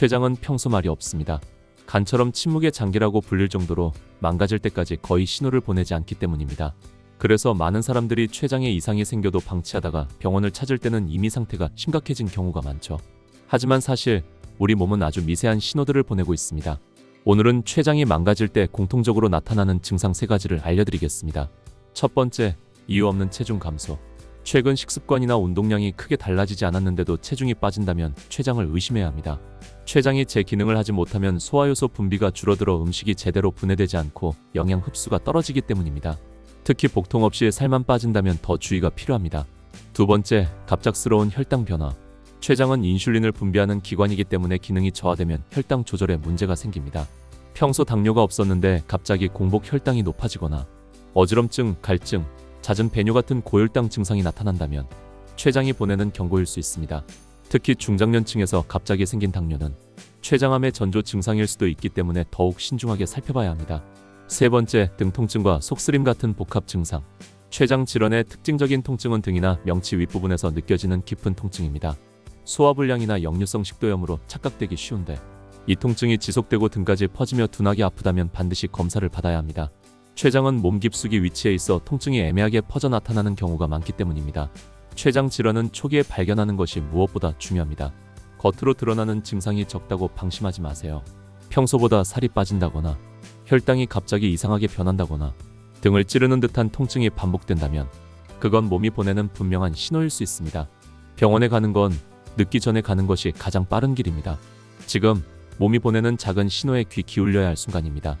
췌장은 평소 말이 없습니다. 간처럼 침묵의 장기라고 불릴 정도로 망가질 때까지 거의 신호를 보내지 않기 때문입니다. 그래서 많은 사람들이 췌장에 이상이 생겨도 방치하다가 병원을 찾을 때는 이미 상태가 심각해진 경우가 많죠. 하지만 사실 우리 몸은 아주 미세한 신호들을 보내고 있습니다. 오늘은 췌장이 망가질 때 공통적으로 나타나는 증상 세 가지를 알려드리겠습니다. 첫 번째, 이유 없는 체중 감소. 최근 식습관이나 운동량이 크게 달라지지 않았는데도 체중이 빠진다면 췌장을 의심해야 합니다. 췌장이 제 기능을 하지 못하면 소화효소 분비가 줄어들어 음식이 제대로 분해되지 않고 영양 흡수가 떨어지기 때문입니다. 특히 복통 없이 살만 빠진다면 더 주의가 필요합니다. 두 번째, 갑작스러운 혈당 변화. 췌장은 인슐린을 분비하는 기관이기 때문에 기능이 저하되면 혈당 조절에 문제가 생깁니다. 평소 당뇨가 없었는데 갑자기 공복 혈당이 높아지거나 어지럼증, 갈증, 잦은 배뇨 같은 고혈당 증상이 나타난다면 췌장이 보내는 경고일 수 있습니다. 특히 중장년층에서 갑자기 생긴 당뇨는 췌장암의 전조 증상일 수도 있기 때문에 더욱 신중하게 살펴봐야 합니다. 세 번째, 등 통증과 속쓰림 같은 복합 증상. 췌장 질환의 특징적인 통증은 등이나 명치 윗부분에서 느껴지는 깊은 통증입니다. 소화불량이나 역류성 식도염으로 착각되기 쉬운데 이 통증이 지속되고 등까지 퍼지며 둔하게 아프다면 반드시 검사를 받아야 합니다. 췌장은 몸 깊숙이 위치해 있어 통증이 애매하게 퍼져 나타나는 경우가 많기 때문입니다. 췌장 질환은 초기에 발견하는 것이 무엇보다 중요합니다. 겉으로 드러나는 증상이 적다고 방심하지 마세요. 평소보다 살이 빠진다거나 혈당이 갑자기 이상하게 변한다거나 등을 찌르는 듯한 통증이 반복된다면 그건 몸이 보내는 분명한 신호일 수 있습니다. 병원에 가는 건 늦기 전에 가는 것이 가장 빠른 길입니다. 지금 몸이 보내는 작은 신호에 귀 기울여야 할 순간입니다.